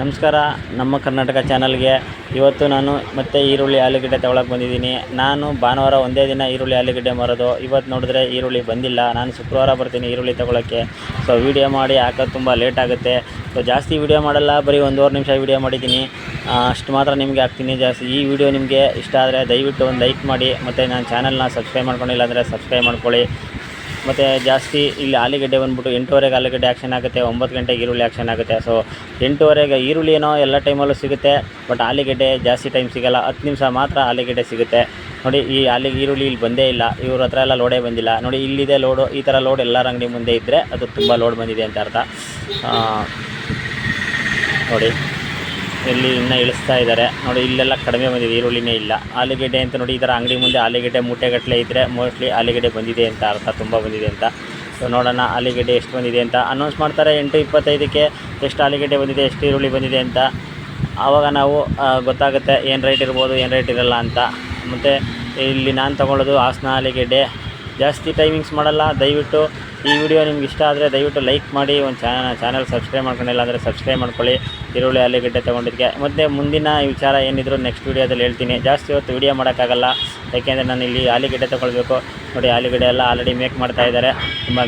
ನಮಸ್ಕಾರ, ನಮ್ಮ ಕರ್ನಾಟಕ ಚಾನಲ್ಗೆ. ಇವತ್ತು ನಾನು ಮತ್ತೆ ಈರುಳ್ಳಿ ಆಲೂಗಡ್ಡೆ ತಗೊಳಕ್ಕೆ ಬಂದಿದ್ದೀನಿ. ನಾನು ಭಾನುವಾರ ಒಂದೇ ದಿನ ಈರುಳ್ಳಿ ಆಲೂಗಡ್ಡೆ ಮಾರೋದು. ಇವತ್ತು ನೋಡಿದ್ರೆ ಈರುಳ್ಳಿ ಬಂದಿಲ್ಲ. ನಾನು ಶುಕ್ರವಾರ ಬರ್ತೀನಿ ಈರುಳ್ಳಿ ತಗೊಳ್ಳೋಕ್ಕೆ ಸೊ ವೀಡಿಯೋ ಮಾಡಿ ಹಾಕೋದು ತುಂಬ ಲೇಟ್ ಆಗುತ್ತೆ. ಸೊ ಜಾಸ್ತಿ ವೀಡಿಯೋ ಮಾಡಲ್ಲ, ಬರೀ ಒಂದೂವರೆ ನಿಮಿಷ ವೀಡಿಯೋ ಮಾಡಿದ್ದೀನಿ. ಅಷ್ಟು ಮಾತ್ರ ನಿಮಗೆ ಹಾಕ್ತೀನಿ ಜಾಸ್ತಿ. ಈ ವಿಡಿಯೋ ನಿಮಗೆ ಇಷ್ಟ ಆದರೆ ದಯವಿಟ್ಟು ಒಂದು ಲೈಕ್ ಮಾಡಿ. ಮತ್ತು ನಾನು ಚಾನಲ್ನ ಸಬ್ಸ್ಕ್ರೈಬ್ ಮಾಡ್ಕೊಂಡಿಲ್ಲ ಅಂದರೆ ಸಬ್ಸ್ಕ್ರೈಬ್ ಮಾಡ್ಕೊಳ್ಳಿ. ಮತ್ತು ಜಾಸ್ತಿ ಇಲ್ಲಿ ಆಲೂಗಡ್ಡೆ ಬಂದುಬಿಟ್ಟು ಎಂಟೂವರೆಗೆ ಆಲೂಗಡ್ಡೆ ಆ್ಯಕ್ಷನ್ ಆಗುತ್ತೆ, ಒಂಬತ್ತು ಗಂಟೆಗೆ ಈರುಳ್ಳಿ ಆ್ಯಕ್ಷನ್ ಆಗುತ್ತೆ. ಸೊ ಎಂಟೂವರೆಗೆ ಈರುಳ್ಳಿ ಏನೋ ಎಲ್ಲ ಟೈಮಲ್ಲೂ ಸಿಗುತ್ತೆ ಬಟ್ ಆಲೂಗಡ್ಡೆ ಜಾಸ್ತಿ ಟೈಮ್ ಸಿಗಲ್ಲ. ಹತ್ತು ನಿಮಿಷ ಮಾತ್ರ ಆಲೂಗಡ್ಡೆ ಸಿಗುತ್ತೆ. ನೋಡಿ, ಈ ಆಲಿ, ಈರುಳ್ಳಿ ಇಲ್ಲಿ ಬಂದೇ ಇಲ್ಲ. ಇವ್ರ ಹತ್ರ ಎಲ್ಲ ಲೋಡೇ ಬಂದಿಲ್ಲ. ನೋಡಿ, ಇಲ್ಲಿದೆ ಲೋಡು ಈ ಥರ ಲೋಡ್ ಎಲ್ಲರ ಅಂಗಡಿ ಮುಂದೆ ಇದ್ದರೆ ಅದು ತುಂಬ ಲೋಡ್ ಬಂದಿದೆ ಅಂತ ಅರ್ಥ. ನೋಡಿ. ಇಲ್ಲಿ ಇನ್ನೂ ಇಳಿಸ್ತಾ ಇದ್ದಾರೆ. ನೋಡಿ, ಇಲ್ಲೆಲ್ಲ ಕಡಿಮೆ ಬಂದಿದೆ. ಈರುಳ್ಳಿನೇ ಇಲ್ಲ. ಆಲೂಗಡ್ಡೆ ಅಂತ ನೋಡಿ, ಈ ಥರ ಅಂಗಡಿ ಮುಂದೆ ಆಲೂಗಡ್ಡೆ ಮೂಟೆಗಟ್ಟಲೆ ಇದ್ದರೆ ಮೋಸ್ಟ್ಲಿ ಆಲೂಗಡ್ಡೆ ಬಂದಿದೆ ಅಂತ ಅರ್ಥ, ತುಂಬ ಬಂದಿದೆ ಅಂತ. ಸೊ ನೋಡೋಣ ಆಲೂಗಡ್ಡೆ ಎಷ್ಟು ಬಂದಿದೆ ಅಂತ. ಅನೌನ್ಸ್ ಮಾಡ್ತಾರೆ ಎಂಟು ಇಪ್ಪತ್ತೈದಕ್ಕೆ ಎಷ್ಟು ಆಲೂಗಡ್ಡೆ ಬಂದಿದೆ, ಎಷ್ಟು ಈರುಳ್ಳಿ ಬಂದಿದೆ ಅಂತ. ಆವಾಗ ನಾವು ಗೊತ್ತಾಗುತ್ತೆ ಏನು ರೇಟ್ ಇರ್ಬೋದು, ಏನು ರೇಟ್ ಇರಲ್ಲ ಅಂತ. ಮತ್ತು ಇಲ್ಲಿ ನಾನು ತೊಗೊಳ್ಳೋದು ಹಾಸನ ಆಲೂಗೆಡ್ಡೆ. ಜಾಸ್ತಿ ಟೈಮಿಂಗ್ಸ್ ಮಾಡಲ್ಲ. ದಯವಿಟ್ಟು ಈ ವಿಡಿಯೋ ನಿಮ್ಗೆ ಇಷ್ಟ ಆದರೆ ದಯವಿಟ್ಟು ಲೈಕ್ ಮಾಡಿ, ಒಂದು ಚಾನ ಚಾನಲ್ ಸಬ್ಸ್ಕ್ರೈಬ್ ಮಾಡ್ಕೊಂಡಿಲ್ಲ ಅಂದರೆ ಸಬ್ಸ್ಕ್ರೈಬ್ ಮಾಡ್ಕೊಳ್ಳಿ. ಈರುಳ್ಳಿ, ಆಲೂಗಡ್ಡೆ ತೊಗೊಂಡಿದ್ದಕ್ಕೆ ಮತ್ತು ಮುಂದಿನ ವಿಚಾರ ಏನಿದ್ರು ನೆಕ್ಸ್ಟ್ ವೀಡಿಯೋದಲ್ಲಿ ಹೇಳ್ತೀನಿ. ಜಾಸ್ತಿ ಹೊತ್ತು ವೀಡಿಯೋ ಮಾಡೋಕ್ಕಾಗಲ್ಲ. ಯಾಕೆಂದರೆ ನಾನು ಇಲ್ಲಿ ಆಲೂಗಡ್ಡೆ ತೊಗೊಳ್ಬೇಕು. ನೋಡಿ, ಆಲೂಗಡ್ಡೆ ಎಲ್ಲ ಆಲ್ರೆಡಿ ಮೇಕ್ ಮಾಡ್ತಾ ಇದ್ದಾರೆ. ತುಂಬ